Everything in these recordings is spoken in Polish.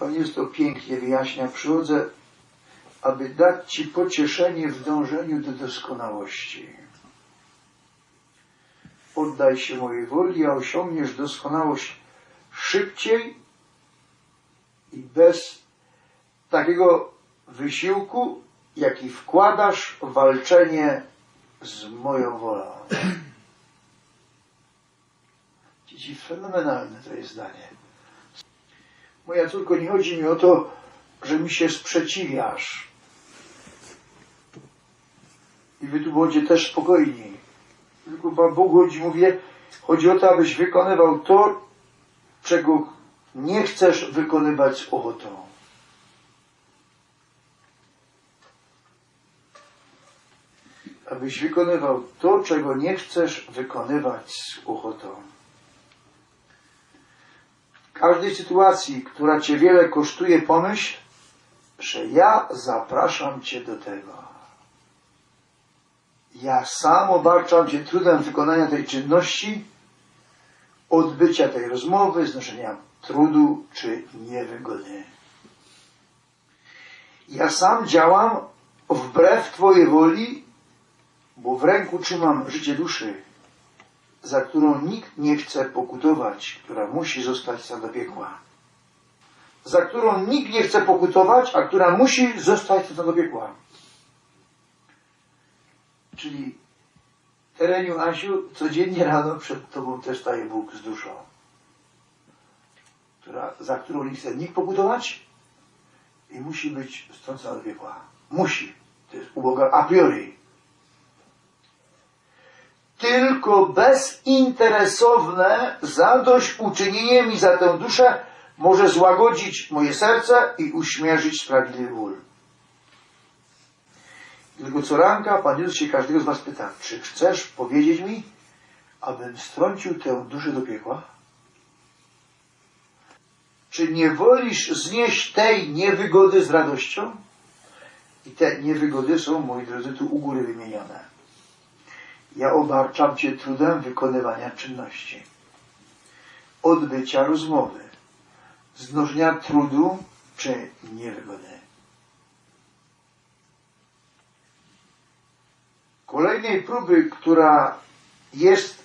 Pan Jezus to pięknie wyjaśnia. Przychodzę, aby dać Ci pocieszenie w dążeniu do doskonałości. Oddaj się mojej woli, a osiągniesz doskonałość szybciej i bez takiego wysiłku, jaki wkładasz w walczenie z moją wolą. Dzieci, fenomenalne to jest zdanie. Moja córko, nie chodzi mi o to, że mi się sprzeciwiasz. I wy tu bądźcie też spokojni. Tylko Pan Bóg chodzi, mówię, chodzi o to, abyś wykonywał to, czego nie chcesz wykonywać z ochotą. Abyś wykonywał to, czego nie chcesz wykonywać z ochotą. W każdej sytuacji, która Cię wiele kosztuje, pomyśl, że ja zapraszam Cię do tego. Ja sam obarczam Cię trudem wykonania tej czynności, odbycia tej rozmowy, znoszenia trudu czy niewygody. Ja sam działam wbrew Twojej woli, bo w ręku trzymam życie duszy, za którą nikt nie chce pokutować, która musi zostać do piekła. Za którą nikt nie chce pokutować, a która musi zostać do piekła. Czyli Tereniu Asiu, codziennie rano przed Tobą też staje Bóg z duszą, która, za którą nie chce nikt pokutować i musi być strącona do piekła. Musi. To jest u Boga a priori. Tylko bezinteresowne zadośćuczynienie mi za tę duszę może złagodzić moje serce i uśmierzyć sprawiedliwy ból. Tylko co ranka Pan Jezus się każdego z Was pyta, czy chcesz powiedzieć mi, abym strącił tę duszę do piekła? Czy nie wolisz znieść tej niewygody z radością? I te niewygody są, moi drodzy, tu u góry wymienione. Ja obarczam Cię trudem wykonywania czynności, odbycia rozmowy, znoszenia trudu czy niewygody. Kolejnej próby, która jest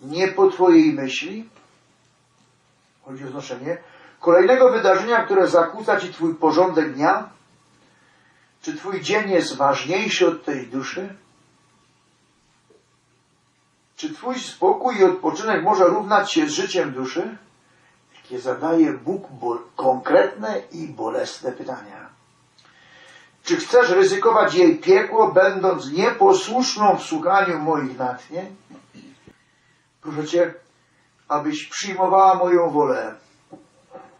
nie po Twojej myśli, chodzi o znoszenie, kolejnego wydarzenia, które zakłóca Ci Twój porządek dnia, czy Twój dzień jest ważniejszy od tej duszy? Czy Twój spokój i odpoczynek może równać się z życiem duszy? Jakie zadaje Bóg konkretne i bolesne pytania. Czy chcesz ryzykować jej piekło, będąc nieposłuszną w słuchaniu moich natchnień? Proszę Cię, abyś przyjmowała moją wolę.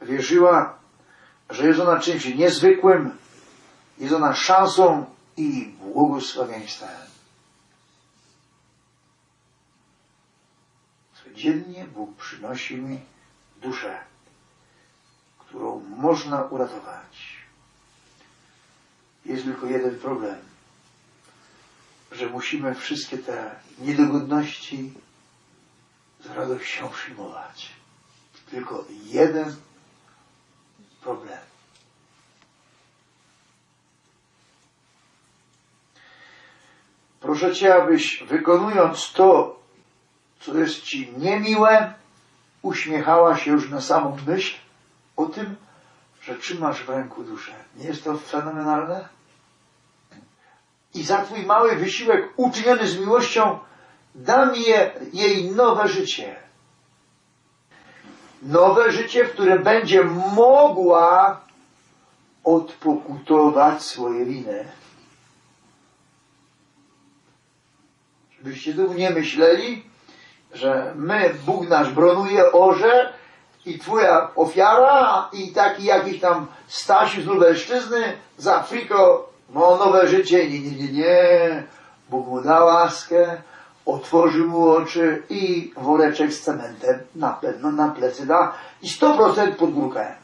Wierzyła, że jest ona czymś niezwykłym, jest ona szansą i błogosławieństwem. Codziennie Bóg przynosi mi duszę, którą można uratować. Jest tylko jeden problem, że musimy wszystkie te niedogodności z radością przyjmować. Tylko jeden problem. Proszę Cię, abyś wykonując to, co jest Ci niemiłe, uśmiechała się już na samą myśl o tym, że trzymasz w ręku duszę. Nie jest to fenomenalne? I za Twój mały wysiłek uczyniony z miłością dam je, jej nowe życie. Nowe życie, w którym będzie mogła odpokutować swoje winy. Żebyście tu nie myśleli, że my, Bóg nasz bronuje orze i twoja ofiara i taki jakiś tam Stasiu z Lubelszczyzny z Afriko ma nowe życie. Nie, nie, nie, nie. Bóg mu da łaskę, otworzy mu oczy i woreczek z cementem na pewno na plecy da i 100% pod górkę.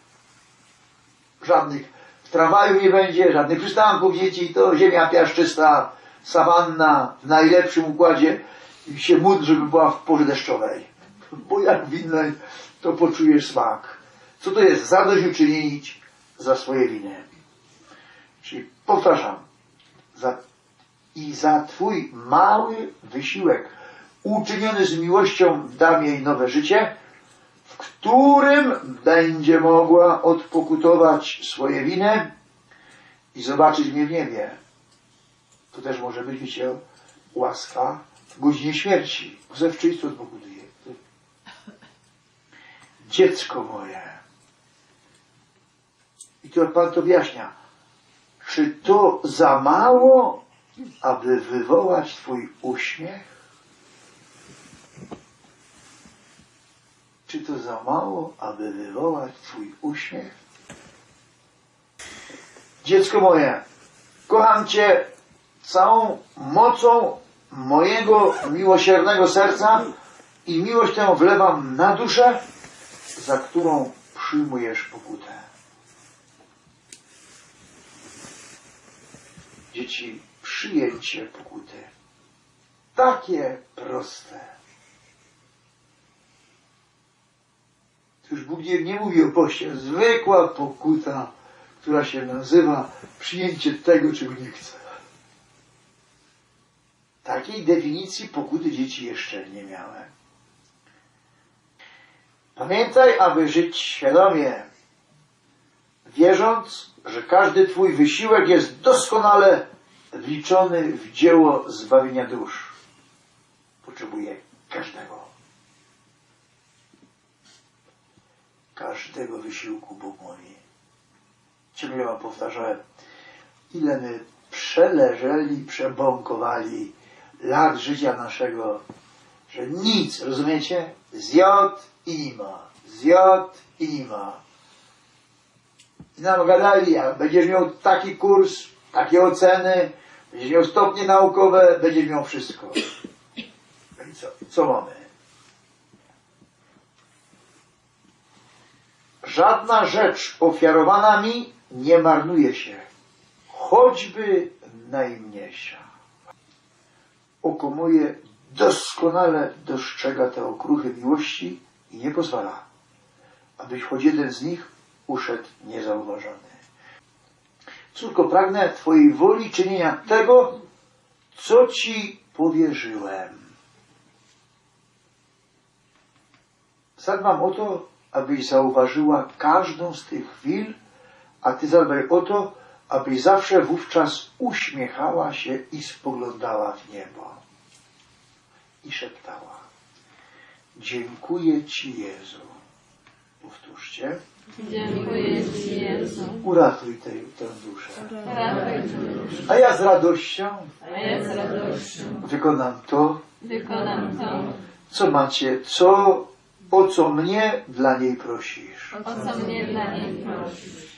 Żadnych tramwaju nie będzie, żadnych przystanków dzieci, to ziemia piaszczysta, sawanna w najlepszym układzie i się módl, żeby była w porze deszczowej. Bo jak w innej, to poczujesz smak co to jest zadośćuczynić za swoje winy. Czyli powtarzam, za, i za Twój mały wysiłek uczyniony z miłością dam jej nowe życie, w którym będzie mogła odpokutować swoje winy i zobaczyć mnie w niebie. To też może być, wiecie, łaska w godzinie śmierci. Zewczyństwo zboguduje. Dziecko moje. I tu Pan to wyjaśnia. Czy to za mało, aby wywołać Twój uśmiech? Czy to za mało, aby wywołać Twój uśmiech? Dziecko moje, kocham Cię całą mocą mojego miłosiernego serca i miłość tę wlewam na duszę, za którą przyjmujesz pokutę. Dzieci, przyjęcie pokuty. Takie proste. Już Bóg nie, nie mówi o poście. Zwykła pokuta, która się nazywa przyjęcie tego, czego nie chce. Takiej definicji pokuty dzieci jeszcze nie miałem. Pamiętaj, aby żyć świadomie, wierząc, że każdy Twój wysiłek jest doskonale wliczony w dzieło zbawienia dusz. Potrzebuję każdego. Każdego wysiłku Bóg mówi. Ciągle wam powtarzałem, ile my przeleżeli, przebąkowali lat życia naszego, że nic, rozumiecie? Zjadł i nie ma. Zjadł i nie ma. I nam gadali, a będziesz miał taki kurs, takie oceny, będziesz miał stopnie naukowe, będziesz miał wszystko. No I co, co mamy? Żadna rzecz ofiarowana mi nie marnuje się, choćby najmniejsza. Oko moje doskonale dostrzega te okruchy miłości i nie pozwala, abyś choć jeden z nich uszedł niezauważony. Córko, pragnę Twojej woli czynienia tego, co Ci powierzyłem. Zadbam o to, abyś zauważyła każdą z tych chwil, a Ty zadbaj o to, abyś zawsze wówczas uśmiechała się i spoglądała w niebo. I szeptała. Dziękuję Ci, Jezu. Powtórzcie. Dziękuję Ci, Jezu. Uratuj tę, tę duszę. A ja z radością A ja z radością wykonam to, wykonam to, co macie, co, o co mnie dla niej prosisz. o co mnie dla niej prosisz.